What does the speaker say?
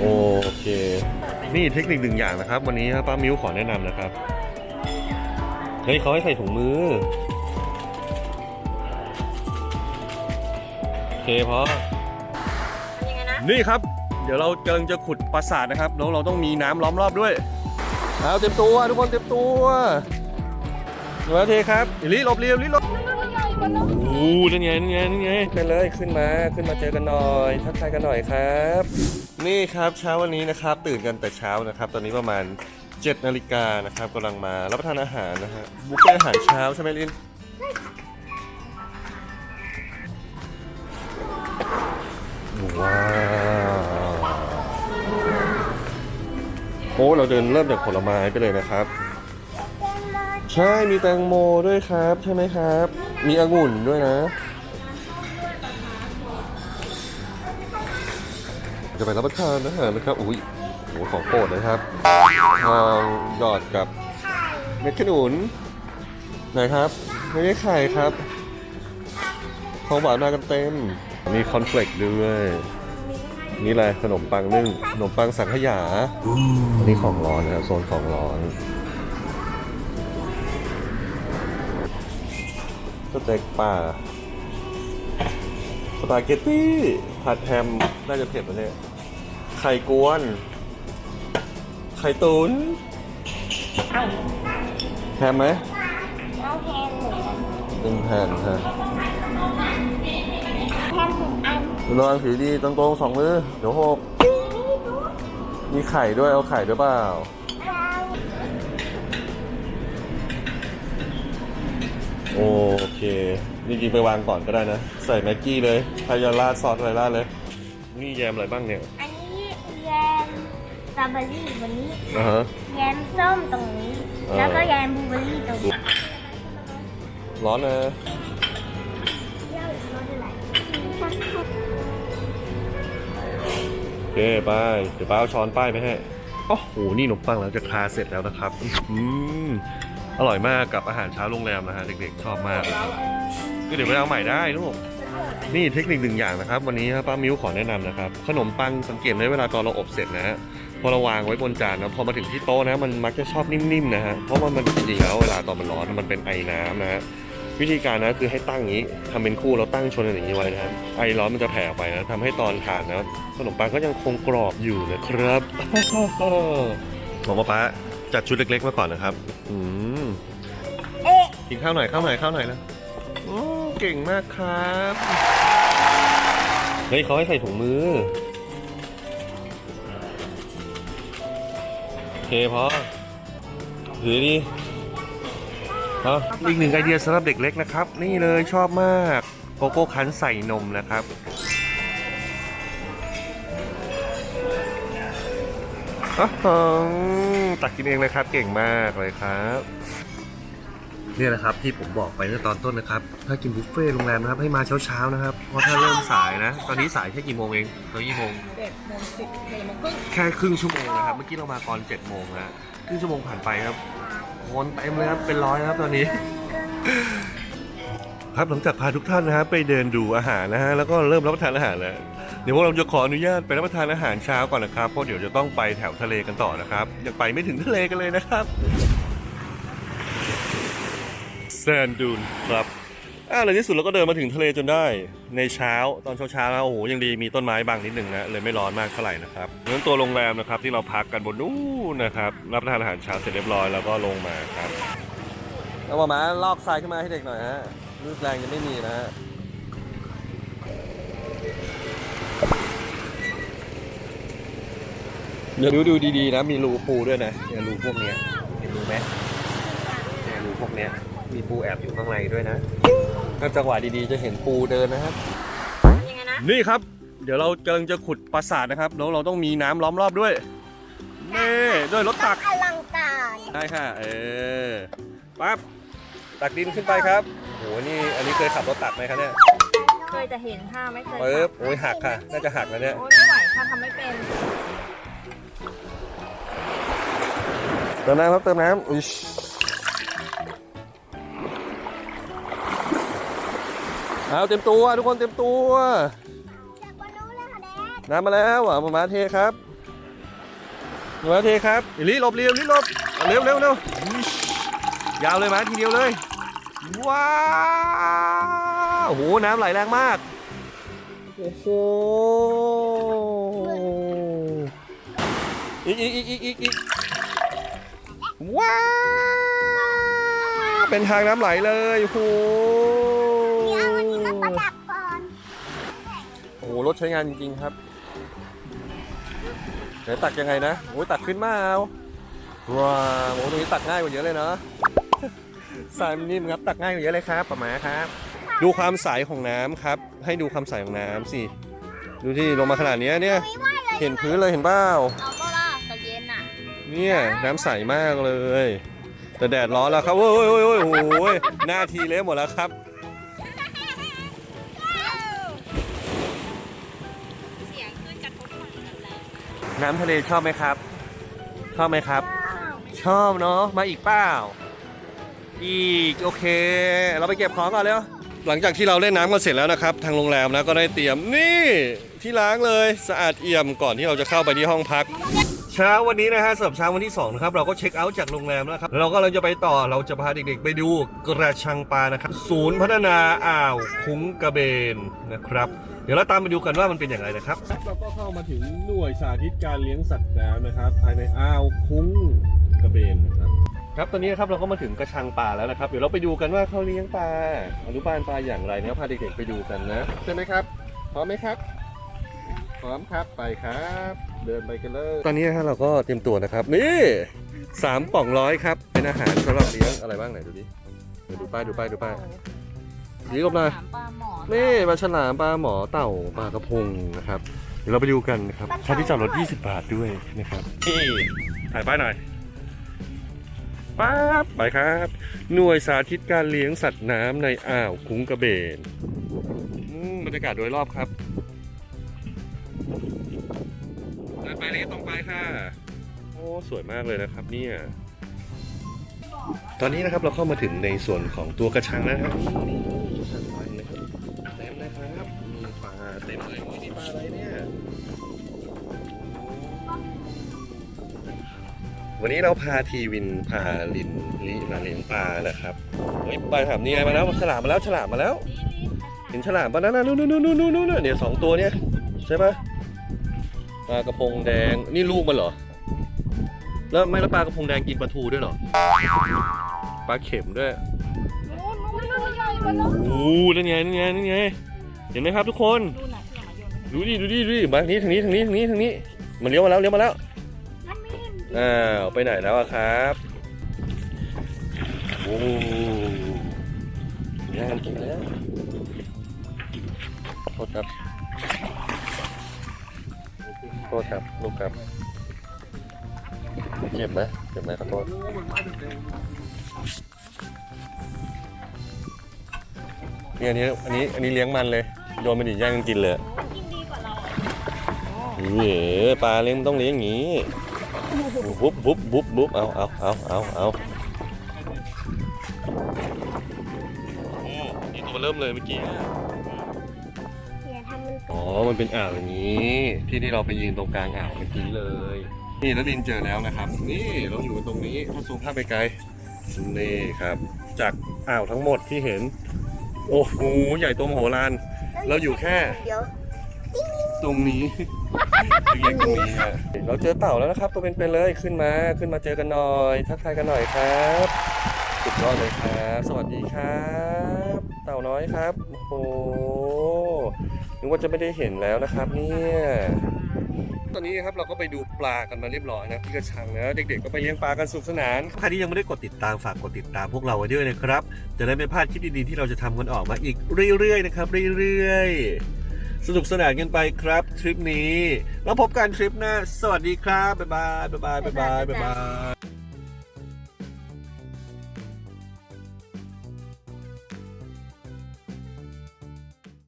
โอเค นี่เทคนิคหนึ่งอย่างนะครับ วันนี้ป้ามิ้วขอแนะนำนะครับเฮ้ยเขาให้ใส่ถุงมือ โอเคพอยังไงนะนี่ครับ เดี๋ยวเรากำลังจะขุดปราสาทนะครับแล้วเราต้องมีน้ำล้อมรอบด้วยเอาเต็มตัวทุกคนเต็มตัวมาเทครับอิลิหลบเรียวอิลิหลบโอ้โหนั่นไงนั่นไงนั่นไงไปเลยขึ้นมาขึ้นมาเจอกันหน่อย ทักทายกันหน่อยครับ นี่ครับเช้าวันนี้นะครับ ตื่นกันแต่เช้านะครับ ตอนนี้ประมาณ7นาฬิกานะครับกำลังมารับประทานอาหารนะฮะบุฟเฟ่อาหารเช้าใช่ไหมลินว้าวโอ้เราเดินเริ่มจากผลไม้ไปเลยนะครับ ใช่มีแตงโมด้วยครับ ใช่ไหมครับ มีองุ่นด้วยนะ จะไปรับประทานอาหารนะครับ อุ้ยโหของโปรดนะครับทางหยอดกับเม็ดขนุนไหนครับไม่ได้ไข่ครับ ของหวานมากันเต็ม มีคอนเฟลกด้วย นี่อะไรขนมปังนึ่งขนมปังสังขยา อันนี้ของร้อนนะครับ โซนของร้อนสเต็กป่าสปาเกตตี้ผัดแฮมน่าจะเผ็ดนะเนี่ย ไข่กวน ไข่ตุนเอาแฮมไหมเอาแทนหมูเป็นแผ่นฮะแทนหมูอันระวังถือดีตรงๆสองมือเดี๋ยวหกมีไข่ด้วยเอาไข่ด้วยเปล่าโอเคจริงๆไปวางก่อนก็ได้นะ ใส่แม็กกี้เลยใครจะราดซอสอะไรราดเลย นี่แยมอะไรบ้างเนี่ย ตรอเบอรี่วันนี้นะฮะ แยมส้มตรงนี้ เออ แล้วก็แยมบลูเบอร์รี่ตรงนี้ร้อนนะเที่ยวอีกรสอะไรโอเคไปเดี๋ยวป้าเอาช้อนป้ายไปให้โอ้โหนี่ขนมปังเราจะคลาเสร็จแล้วนะครับอืมอร่อยมากกับอาหารเช้าโรงแรมนะฮะเด็กๆชอบมากเลยครับก็เดี๋ยวไปเอาใหม่ได้ลูกนี่เทคนิคหนึ่งอย่างนะครับ วันนี้ป้ามิ้วขอแนะนำนะครับ ขนมปังสังเกตไหมเวลาตอนเราอบเสร็จนะฮะ พอเราวางไว้บนจานนะพอมาถึงที่โต๊ะนะมันมักจะชอบนิ่มๆนะฮะเพราะว่ามันจริงๆแล้วเวลาตอนมันร้อนมันเป็นไอน้ำนะฮะวิธีการนะคือให้ตั้งอย่างนี้ทำเป็นคู่แล้วตั้งชนกันอย่างนี้ไว้นะครับไอร้อนมันจะแผ่ออกไปนะทำให้ตอนทานนะขนมปังก็ยังคงกรอบอยู่นะครับหมอมาป้าจัดชุดเล็กๆมาก่อนนะครับ อืมเอ๊ะกินข้าวหน่อยข้าวหน่อยข้าวหน่อยนะโอ้เก่งมากครับเฮ้ยเขาให้ใส่ถุงมือ เคพอถือดีครับอีกหนึ่งไอเดียสำหรับเด็กเล็กนะครับ นี่เลยชอบมากโกโก้คันใส่นมนะครับอ้าวตักกินเองเลยครับ เก่งมากเลยครับ เนี่ยนะครับที่ผมบอกไปเมื่อตอนต้นนะครับ ถ้ากินบุฟเฟ่ต์โรงแรมนะครับให้มาเช้าๆนะครับ เพราะถ้าเริ่มสายนะ ตอนนี้สายแค่กี่โมงเองตอนกี่โมงเจ็ดโมงสิบเจ็ดโมงครึ่งแค่ครึ่งชั่วโมงนะครับ เมื่อกี้เรามาตอน7จ็ดโมงนะครึ่งชั่วโมงผ่านไปครับคนเต็มเลยครับเป็นร้อยครับตอนนี้ ครับหลังจากพาทุกท่านนะครับไปเดินดูอาหารนะฮะแล้วก็เริ่มรับประทานอาหารแล้วเดี๋ยวพวกเราจะขออนุญาตไปรับประทานอาหารเช้าก่อนนะครับเพราะเดี๋ยวจะต้องไปแถวทะเลกันต่อนะครับยังไปไม่ถึงทะเลกันเลยนะครับแซนดูนครับอ่าในที่สุดเราก็เดินมาถึงทะเลจนได้ในเช้าตอนเช้าๆแล้วโอ้โหยังดีมีต้นไม้บางนิดหนึ่งนะเลยไม่ร้อนมากเท่าไหร่นะครับนั้นตัวโรงแรมนะครับที่เราพักกันบนนู้นนะครับรับประทานอาหารเช้าเสร็จเรียบร้อยแล้วก็ลงมาครับเอามามาลอกทรายขึ้นมาให้เด็กหน่อยฮะรูปแรงยังไม่มีนะฮะเดี๋ยวดูดูดีๆนะมีรูปูด้วยนะเนี่ยรูพวกเนี้ยเห็นรูไหมเนี่ยรูพวกเนี้ย มีปูแอบอยู่ข้างในด้วยนะถ้าจังหวะดีๆจะเห็นปูเดินนะครับ ยังไงนะนี่ครับ เดี๋ยวเรากำลังจะขุดปราสาทนะครับแล้วเราต้องมีน้ำล้อมรอบด้วยนี่ด้วยรถตักอลังการได้ค่ะ เออปั๊บตักดินขึ้นไปครับโหนี่อันนี้เคยขับรถตักไหมครับเนี่ยเคยจะเห็นค่ะไม่เคยปึ๊บโอ้ยหักค่ะ น่าจะหักแล้วเนี่ยโอ้ยไม่ไหวค่ะทำไม่เป็นเติมน้ำครับเติมน้ำอุ๊ย เอาเต็มตัวทุกคนเต็มตัวจากวันนู้นเลยค่ะแดดน้ำมาแล้วอะมามาเทครับหนึ่งนาทีครับอิลิหลบเร็วอิลิหลบเร็วเร็วเร็วอยาวเลยมาทีเดียวเลยว้าวโอ้โหน้ำไหลแรงมากโอ้โหอีกอีกอีกอีกอีกอีกว้าวเป็นทางน้ำไหลเลยโอ้ อ้โหรถใช้งานจริงๆครับเดี๋ยวตักยังไงนะโอ้ยตักขึ้นมาเอาว้าวโอ้โหตรงนี้ตักง่ายกว่าเยอะเลยเนาะสายมันนิ่มครับตักง่ายกว่าเยอะเลยครับประมาครับ ดูความใสของน้ำครับ ให้ดูความใสของน้ำสิดูที่ลงมาขนาดเนี้ยเนี่ยไม่ว่าเลยเห็นพื้นเลยเห็นเปล่าเอาก็ล่ะแต่เย็นอะเนี่ยน้ำใสมากเลย แต่แดดร้อนแล้วครับโอ้ยโอ้ยโอ้ยโอ้ยโอ้ยหน้าทีเละหมดแล้วครับ น้ำทะเลชอบไหมครับ ชอบไหมครับ ชอบเนาะมาอีกเปล่าอีกโอเค เราไปเก็บของก่อนเร็วหลังจากที่เราเล่นน้ำกันเสร็จแล้วนะครับ ทางโรงแรมนะก็ได้เตรียมนี่ที่ล้างเลยสะอาดเอี่ยมก่อนที่เราจะเข้าไปที่ห้องพัก เช้าวันนี้นะฮะสำหรับเช้าวันที่2นะครับเราก็เช็คเอาท์จากโรงแรมแล้วครับแล้วเราก็เราจะไปต่อเราจะพาเด็กๆ ไปดูกระชังปลานะครับ ศูนย์พัฒนาอ่าวคุ้งกระเบนนะครับ เดี๋ยวเราตามไปดูกันว่ามันเป็นอย่างไรนะครับเราก็เข้ามาถึงหน่วยสาธิตการเลี้ยงสัตว์แล้วนะครับ ภายในอ่าวคุ้งกระเบนนะครับครับตอนนี้นะครับเราก็มาถึงกระชังปลาแล้วนะครับ เดี๋ยวเราไปดูกันว่าเขาเลี้ยงปลาอนุบาลปลาอย่างไรนะพาเด็กๆไปดูกันนะใช่ไหมครับพร้อมไหมครับพ ร้อมครับไปครับ เดินไปกันเลยตอนนี้นะฮะเราก็เตรียมตัวนะครับ นี่สามป่องร้อยครับ เป็นอาหารสำหรับเลี้ยงอะไรบ้างไหนดูดิเดี๋ยวดูป้ายดูป้ายดูป้ายนี่ลบหน่อยปลาหมอนี่ปลาฉลามปลาหมอเต่าปลากระพงนะครับเดี๋ยวเราไปดูกันนะครับค่าที่จอดรถ 20 บาทด้วยนะครับนี่ถ่ายป้ายหน่อยป๊าบไปครับ หน่วยสาธิตการเลี้ยงสัตว์น้ำในอ่าวคุ้งกระเบนอืมบรรยากาศโดยรอบครับ เดินไปเลยตรงไปค่ะ โอ้ สวยมากเลยนะครับเนี่ย ตอนนี้นะครับเราเข้ามาถึงในส่วนของตัวกระชังนะครับนี่ชังไฟนะครับเต็มนะครับมีปลาเต็มเลยนี่ปลาอะไรเนี่ย วันนี้เราพาทีวินพาลินลิมาเลี้ยงปลานะครับเฮ้ยปลาถามนี่ไงมาแล้วฉลามมาแล้วฉลามมาแล้ว เห็นฉลามปะนั่นน่ะนู่นนู่นนู่นนู่นนู่นเนี่ยสองตัวเนี่ยใช่ปะ ปลากระพงแดงนี่ลูกมันเหรอ แล้วไม่แล้วปลากระพงแดงกินปลาทูด้วยเหรอ ปลาเข็มด้วยโอ้โหนั่นไงนั่นไงนั่นไง เห็นไหมครับทุกคนดูดิดูดิดูดิมาทางนี้ทางนี้ทางนี้ทางนี้ทางนี้ มันเลี้ยวมาแล้วเลี้ยวมาแล้วอ้าวไปไหนแล้วอะครับโอ้ยงานกินแล้วโทษครับ โทษครับลูกครับเจ็บไหมเจ็บไหมขอโทษนี่อันนี้อันนี้อันนี้เลี้ยงมันเลยโดนมันดิย่างกินเลยกินดีกว่าเราเอ๋ปลาเลี้ยงมันต้องเลี้ยงอย่างนี้บุ๊บบุ๊บบุ๊บบุ๊บเอาเอาเอาเอาเอาโอ้นี่ตัวเริ่มเลยเมื่อกี้ อ๋อ มันเป็นอ่าวอย่างนี้ ที่ที่เราไปยืนตรงกลางอ่าวเมื่อกี้เลย นี่แล้วลินเจอแล้วนะครับ นี่เราอยู่ตรงนี้ถ้าซูมภาพไปไกลนี่ครับ จากอ่าวทั้งหมดที่เห็น โอ้โหใหญ่โตมโหฬารเราอยู่แค่ เดี๋ยวตรงนี้เล็กๆตรงนี้ฮะเราเจอเต่าแล้วนะครับ ตัวเป็นๆเลยขึ้นมาขึ้นมาเจอกันหน่อย ทักทายกันหน่อยครับสุดยอดเลยครับ สวัสดีครับ เต่าน้อยครับ โอ้โห นึกว่าจะไม่ได้เห็นแล้วนะครับเนี่ยตอนนี้ครับเราก็ไปดูปลากันมาเรียบร้อยนะที่กระชังนะเด็กๆก็ไปเลี้ยงปลากันสนุกสนานใครที่ยังไม่ได้กดติดตามฝากกดติดตามพวกเราไว้ด้วยนะครับ จะได้ไม่พลาดคลิปดีๆที่เราจะทำกันออกมาอีกเรื่อยๆนะครับเรื่อยๆสนุกสนานกันไปครับทริปนี้แล้วพบกันทริปหน้าสวัสดีครับบ๊ายบายบ๊ายบายบ๊ายบายบ๊ายบาย